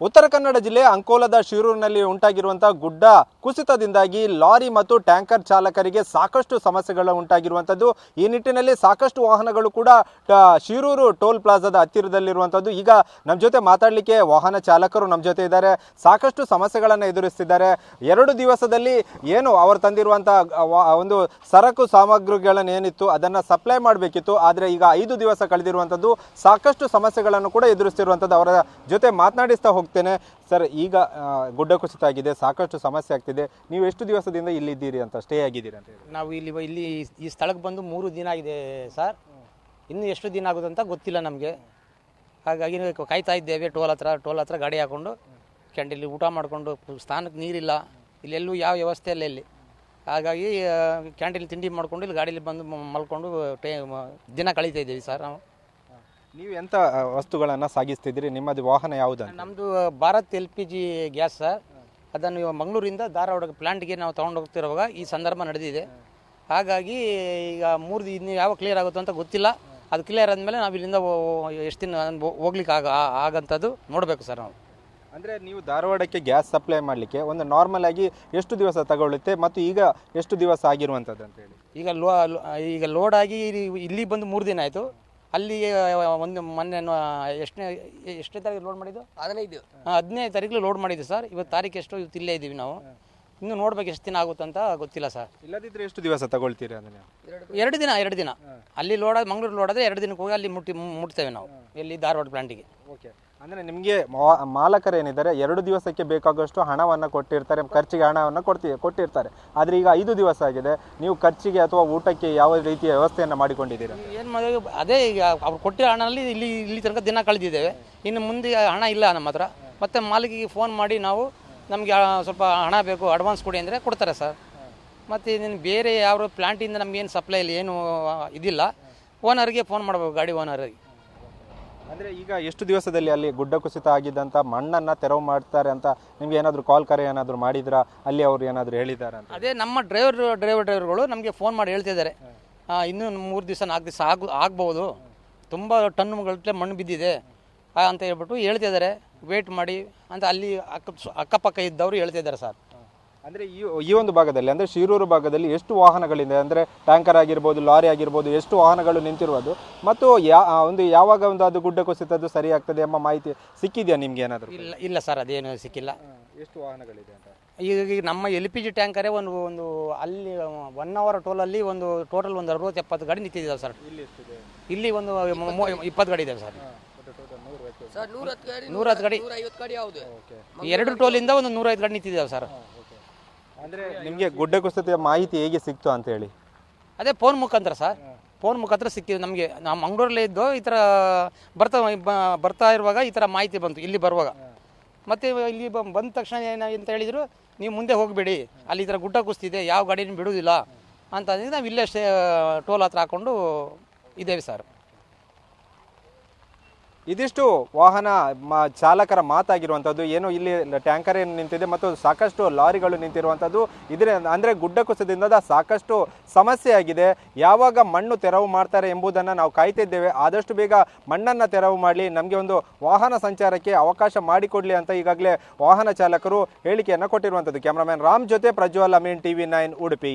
ಉತ್ತರ ಕನ್ನಡ ಜಿಲ್ಲೆ ಅಂಕೋಲದ ಶಿರೂರಿನಲ್ಲಿ ಉಂಟಾಗಿರುವಂತಹ ಗುಡ್ಡ ಕುಸಿತದಿಂದಾಗಿ ಲಾರಿ ಮತ್ತು ಟ್ಯಾಂಕರ್ ಚಾಲಕರಿಗೆ ಸಾಕಷ್ಟು ಸಮಸ್ಯೆಗಳು ಉಂಟಾಗಿರುವಂಥದ್ದು. ಈ ನಿಟ್ಟಿನಲ್ಲಿ ಸಾಕಷ್ಟು ವಾಹನಗಳು ಕೂಡ ಶಿರೂರು ಟೋಲ್ ಪ್ಲಾಜಾದ ಹತ್ತಿರದಲ್ಲಿರುವಂಥದ್ದು. ಈಗ ನಮ್ಮ ಜೊತೆ ಮಾತಾಡಲಿಕ್ಕೆ ವಾಹನ ಚಾಲಕರು ನಮ್ಮ ಜೊತೆ ಇದ್ದಾರೆ. ಸಾಕಷ್ಟು ಸಮಸ್ಯೆಗಳನ್ನು ಎದುರಿಸ್ತಿದ್ದಾರೆ. ಎರಡು ದಿವಸದಲ್ಲಿ ಏನು ಅವರು ತಂದಿರುವಂತಹ ಒಂದು ಸರಕು ಸಾಮಗ್ರಿಗಳನ್ನು ಏನಿತ್ತು ಅದನ್ನು ಸಪ್ಲೈ ಮಾಡಬೇಕಿತ್ತು. ಆದರೆ ಈಗ ಐದು ದಿವಸ ಕಳೆದಿರುವಂಥದ್ದು. ಸಾಕಷ್ಟು ಸಮಸ್ಯೆಗಳನ್ನು ಕೂಡ ಎದುರಿಸ್ತಿರುವಂಥದ್ದು. ಅವರ ಜೊತೆ ಮಾತನಾಡಿಸ್ತಾ ಹೋಗ್ತೇನೆ. ಸರ್, ಈಗ ಗುಡ್ಡ ಕುಸಿತ ಆಗಿದೆ ಸಾಕಷ್ಟು ಸಮಸ್ಯೆ ಆಗ್ತಿದೆ. ನೀವು ಎಷ್ಟು ದಿವಸದಿಂದ ಇಲ್ಲಿದ್ದೀರಿ ಅಂತ, ಸ್ಟೇ ಆಗಿದ್ದೀರಿ ಅಂತ ನಾವು ಇಲ್ಲಿ ಇಲ್ಲಿ ಈ ಸ್ಥಳಕ್ಕೆ ಬಂದು ಮೂರು ದಿನ ಆಗಿದೆ ಸರ್. ಇನ್ನು ಎಷ್ಟು ದಿನ ಆಗುತ್ತೆ ಅಂತ ಗೊತ್ತಿಲ್ಲ ನಮಗೆ. ಹಾಗಾಗಿ ಕಾಯ್ತಾ ಇದ್ದೇವೆ ಟೋಲ್ ಹತ್ರ ಟೋಲ್ ಹತ್ರ ಗಾಡಿ ಹಾಕೊಂಡು. ಕೆಂಡಿಲಿ ಊಟ ಮಾಡಿಕೊಂಡು, ಸ್ಥಾನಕ್ಕೆ ನೀರಿಲ್ಲ. ಇಲ್ಲೆಲ್ಲೂ ಯಾವ ವ್ಯವಸ್ಥೆ ಇಲ್ಲ ಇಲ್ಲಿ. ಹಾಗಾಗಿ ಕ್ಯಾಂಟೀನ್ ತಿಂಡಿ ಮಾಡಿಕೊಂಡು ಇಲ್ಲಿ ಗಾಡೀಲಿ ಬಂದು ಮಲ್ಕೊಂಡು, ಟೇ ದಿನ ಕಳೀತಾ ಇದ್ದೀವಿ ಸರ್ ನಾವು. ನೀವು ಎಂಥ ಆ, ವಸ್ತುಗಳನ್ನು ಸಾಗಿಸ್ತಿದ್ದೀರಿ? ನಿಮ್ಮದು ವಾಹನ ಯಾವುದು ನಮ್ಮದು Bharat L P G gas sir. ಅದನ್ನು ಮಂಗಳೂರಿಂದ ಧಾರವಾಡ ಪ್ಲಾಂಟ್ಗೆ ನಾವು ತೊಗೊಂಡು ಹೋಗ್ತಿರುವಾಗ ಈ ಸಂದರ್ಭ ನಡೆದಿದೆ. ಹಾಗಾಗಿ ಈಗ ಮೂರು ದಿನ ಯಾವ ಕ್ಲಿಯರ್ ಆಗುತ್ತೋ ಅಂತ ಗೊತ್ತಿಲ್ಲ. ಅದು ಕ್ಲಿಯರ್ ಆದಮೇಲೆ ನಾವು ಇಲ್ಲಿಂದ ಎಷ್ಟು ದಿನ ಹೋಗ್ಲಿಕ್ಕೆ ಆಗ ಆಗಂಥದ್ದು ನೋಡಬೇಕು ಸರ್ ನಾವು. ಅಂದರೆ ನೀವು ಧಾರವಾಡಕ್ಕೆ ಗ್ಯಾಸ್ ಸಪ್ಲೈ ಮಾಡಲಿಕ್ಕೆ ಒಂದು ನಾರ್ಮಲ್ ಆಗಿ ಎಷ್ಟು ದಿವಸ ತಗೊಳ್ಳುತ್ತೆ ಮತ್ತು ಈಗ ಎಷ್ಟು ದಿವಸ ಆಗಿರುವಂಥದ್ದು ಅಂತ ಹೇಳಿ? ಈಗ ಲೋ ಈಗ ಲೋಡ್ ಆಗಿ ಇಲ್ಲಿ ಬಂದು ಮೂರು ದಿನ ಆಯಿತು. ಅಲ್ಲಿ ಒಂದು ಮೊನ್ನೆ ಎಷ್ಟನೇ ಎಷ್ಟನೇ ತಾರೀಕು ಲೋಡ್ ಮಾಡಿದ್ದು? ಹದಿನೈದು. ಹದಿನೈದು ತಾರೀಕು ಲೋಡ್ ಮಾಡಿದ್ದು ಸರ್ ಇವತ್ತು ತಾರೀಕು ಎಷ್ಟು ಇವತ್ತು ಇಲ್ಲೇ ಇದ್ದೀವಿ ನಾವು. ಇನ್ನು ನೋಡ್ಬೇಕು ಎಷ್ಟು ದಿನ ಆಗುತ್ತೆ ಅಂತ ಗೊತ್ತಿಲ್ಲ ಸರ್ ಇಲ್ಲದಿದ್ರೆ ಎಷ್ಟು ದಿವಸ ತಗೊಳ್ತೀರಿ ಅದನ್ನು? ಎರಡು ದಿನ. ಎರಡು ದಿನ ಅಲ್ಲಿ ಲೋಡ್ ಮಂಗಳೂರು ಲೋಡ್ ಆದರೆ ಎರಡು ದಿನಕ್ಕೆ ಹೋಗಿ ಅಲ್ಲಿ ಮುಟ್ಟಿ ಮುಟ್ತೇವೆ ನಾವು. ಇಲ್ಲಿ ಧಾರವಾಡ ಪ್ಲಾಂಟಿಗೆ ಓಕೆ. ಅಂದರೆ ನಿಮಗೆ ಮಾಲಕರು ಏನಿದ್ದಾರೆ ಎರಡು ದಿವಸಕ್ಕೆ ಬೇಕಾಗುವಷ್ಟು ಹಣವನ್ನು ಕೊಟ್ಟಿರ್ತಾರೆ, ಖರ್ಚಿಗೆ ಹಣವನ್ನು ಕೊಡ್ತಿ, ಕೊಟ್ಟಿರ್ತಾರೆ. ಆದರೆ ಈಗ ಐದು ದಿವಸ ಆಗಿದೆ, ನೀವು ಖರ್ಚಿಗೆ ಅಥವಾ ಊಟಕ್ಕೆ ಯಾವ ರೀತಿಯ ವ್ಯವಸ್ಥೆಯನ್ನು ಮಾಡಿಕೊಂಡಿದ್ದೀರಾ? ಏನು ಮಾಡೋದು ಅದೇ ಈಗ ಅವ್ರು ಕೊಟ್ಟಿರೋ ಹಣದಲ್ಲಿ ಇಲ್ಲಿ ಇಲ್ಲಿ ತನಕ ದಿನ ಕಳೆದಿದ್ದೇವೆ. ಇನ್ನು ಮುಂದೆ ಹಣ ಇಲ್ಲ ನಮ್ಮ ಹತ್ರ. ಮತ್ತೆ ಮಾಲೀಕಿಗೆ ಫೋನ್ ಮಾಡಿ ನಾವು ನಮಗೆ ಸ್ವಲ್ಪ ಹಣ ಬೇಕು ಅಡ್ವಾನ್ಸ್ ಕೊಡಿ ಅಂದರೆ ಕೊಡ್ತಾರೆ ಸರ್. ಮತ್ತು ಇದನ್ನು ಬೇರೆ ಯಾವ ಪ್ಲಾಂಟಿಂದ ನಮಗೇನು ಸಪ್ಲೈ ಇಲ್ಲ ಏನು ಇದಿಲ್ಲ. ಓನರ್ಗೆ ಫೋನ್ ಮಾಡಬೇಕು, ಗಾಡಿ ಓನರಿಗೆ ಅಂದರೆ ಈಗ ಎಷ್ಟು ದಿವಸದಲ್ಲಿ ಅಲ್ಲಿ ಗುಡ್ಡ ಕುಸಿತ ಆಗಿದ್ದಂಥ ಮಣ್ಣನ್ನು ತೆರವು ಮಾಡ್ತಾರೆ ಅಂತ ನಿಮ್ಗೆ ಏನಾದರೂ ಕಾಲ್ ಕರೆ ಏನಾದರೂ ಮಾಡಿದ್ರಾ? ಅಲ್ಲಿ ಅವ್ರು ಏನಾದರೂ ಹೇಳಿದ್ದಾರೆ ಅಂತ? ಅದೇ ನಮ್ಮ ಡ್ರೈವರ್ ಡ್ರೈವರ್ ಡ್ರೈವರ್ಗಳು ನಮಗೆ ಫೋನ್ ಮಾಡಿ ಹೇಳ್ತಿದ್ದಾರೆ. ಇನ್ನೂ ಮೂರು ದಿವಸ ನಾಲ್ಕು ದಿವಸ ಆಗ ಆಗ್ಬೋದು. ತುಂಬ ಟನ್ನುಗಟ್ಟಲೆ ಮಣ್ಣು ಬಿದ್ದಿದೆ. ಅಂತ ಹೇಳ್ಬಿಟ್ಟು ಹೇಳ್ತಿದ್ದಾರೆ. ವೇಟ್ ಮಾಡಿ ಅಂತ ಅಲ್ಲಿ ಅಕ್ಕ ಅಕ್ಕಪಕ್ಕ ಇದ್ದವರು ಹೇಳ್ತಿದ್ದಾರೆ ಸರ್ ಅಂದರೆ ಈ ಈ ಒಂದು ಭಾಗದಲ್ಲಿ ಅಂದರೆ ಶಿರೂರು ಭಾಗದಲ್ಲಿ ಎಷ್ಟು ವಾಹನಗಳಿದೆ? ಅಂದರೆ ಟ್ಯಾಂಕರ್ ಆಗಿರ್ಬೋದು ಲಾರಿ ಆಗಿರ್ಬೋದು ಎಷ್ಟು ವಾಹನಗಳು ನಿಂತಿರುವುದು? ಮತ್ತು ಯಾ ಒಂದು ಯಾವಾಗ ಒಂದು ಅದು ಗುಡ್ಡ ಕುಸಿತದ್ದು ಸರಿ ಆಗ್ತದೆ ಎಂಬ ಮಾಹಿತಿ ಸಿಕ್ಕಿದೆಯಾ ನಿಮ್ಗೆ ಏನಾದರೂ? ಇಲ್ಲ ಇಲ್ಲ ಸರ್ ಅದೇನು ಸಿಕ್ಕಿಲ್ಲ. ಎಷ್ಟು ವಾಹನಗಳಿದೆ ಅಂತ? ಈಗ ಈಗ ನಮ್ಮ ಎಲ್ ಪಿ ಜಿ ಟ್ಯಾಂಕರೇ ಒಂದು ಒಂದು ಅಲ್ಲಿ ಒನ್ ಅವರ್ ಟೋಲಲ್ಲಿ ಒಂದು ಟೋಟಲ್ ಒಂದು ಅರವತ್ತು ಎಪ್ಪತ್ತು ಗಾಡಿ ನಿಂತಿದ್ದಾವೆ ಸರ್. ಇಲ್ಲಿ ಒಂದು ಇಪ್ಪತ್ತು ಗಾಡಿ ಇದೆ ಸರ್. ಸರ್ ನೂರ ಹತ್ತು ಗಾಡಿ ಎರಡು ಟೋಲಿಂದ ಒಂದು ನೂರೈದು ಗಾಡಿ ನಿಂತಿದ್ದಾವೆ ಸರ್. ಅಂದರೆ ನಿಮಗೆ ಗುಡ್ಡ ಕುಸಿತ ಮಾಹಿತಿ ಹೇಗೆ ಸಿಕ್ತು ಅಂತ ಹೇಳಿ? ಅದೇ ಫೋನ್ ಮುಖಾಂತರ ಸರ್. ಫೋನ್ ಮುಖಾಂತರ ಸಿಕ್ಕಿದೆ ನಮಗೆ. ನಾವು ಮಂಗಳೂರಲ್ಲೇ ಇದ್ದು ಈ ಥರ ಬರ್ತಾ ಬರ್ತಾ ಇರುವಾಗ ಈ ಥರ ಮಾಹಿತಿ ಬಂತು ಇಲ್ಲಿ ಬರುವಾಗ. ಮತ್ತು ಇಲ್ಲಿ ಬಂದ ತಕ್ಷಣ ಏನು ಅಂತ ಹೇಳಿದರು ನೀವು ಮುಂದೆ ಹೋಗಬೇಡಿ. ಅಲ್ಲಿ ಈ ಥರ ಗುಡ್ಡ ಕುಸ್ತಿದೆ ಯಾವ ಗಾಡಿನೂ ಬಿಡುವುದಿಲ್ಲ. ಅಂತ ನಾವು ಇಲ್ಲೇ ಸ್ಟೇ ಟೋಲ್ ಹತ್ರ ಹಾಕ್ಕೊಂಡು ಇದ್ದೇವೆ ಸರ್. ಇದಿಷ್ಟು ವಾಹನ ಚಾಲಕರ ಮಾತಾಗಿರುವಂಥದ್ದು. ಏನು ಇಲ್ಲಿ ಟ್ಯಾಂಕರ್ ಏನು ನಿಂತಿದೆ ಮತ್ತು ಸಾಕಷ್ಟು ಲಾರಿಗಳು ನಿಂತಿರುವಂಥದ್ದು. ಇದರ ಅಂದರೆ ಗುಡ್ಡ ಕುಸಿತದಿಂದ ಸಾಕಷ್ಟು ಸಮಸ್ಯೆ ಆಗಿದೆ ಯಾವಾಗ ಮಣ್ಣು ತೆರವು ಮಾಡ್ತಾರೆ ಎಂಬುದನ್ನು ನಾವು ಕಾಯ್ತಿದ್ದೇವೆ ಆದಷ್ಟು ಬೇಗ ಮಣ್ಣನ್ನು ತೆರವು ಮಾಡಲಿ. ನಮಗೆ ಒಂದು ವಾಹನ ಸಂಚಾರಕ್ಕೆ ಅವಕಾಶ ಮಾಡಿಕೊಡಲಿ ಅಂತ ಈಗಾಗಲೇ ವಾಹನ ಚಾಲಕರು ಹೇಳಿಕೆಯನ್ನು ಕೊಟ್ಟಿರುವಂಥದ್ದು. ಕ್ಯಾಮ್ರಾಮನ್ ರಾಮ್ ಜೊತೆ ಪ್ರಜ್ವಲ್ ಅಮೀನ್, ಟಿವಿ ನೈನ್, ಉಡುಪಿ.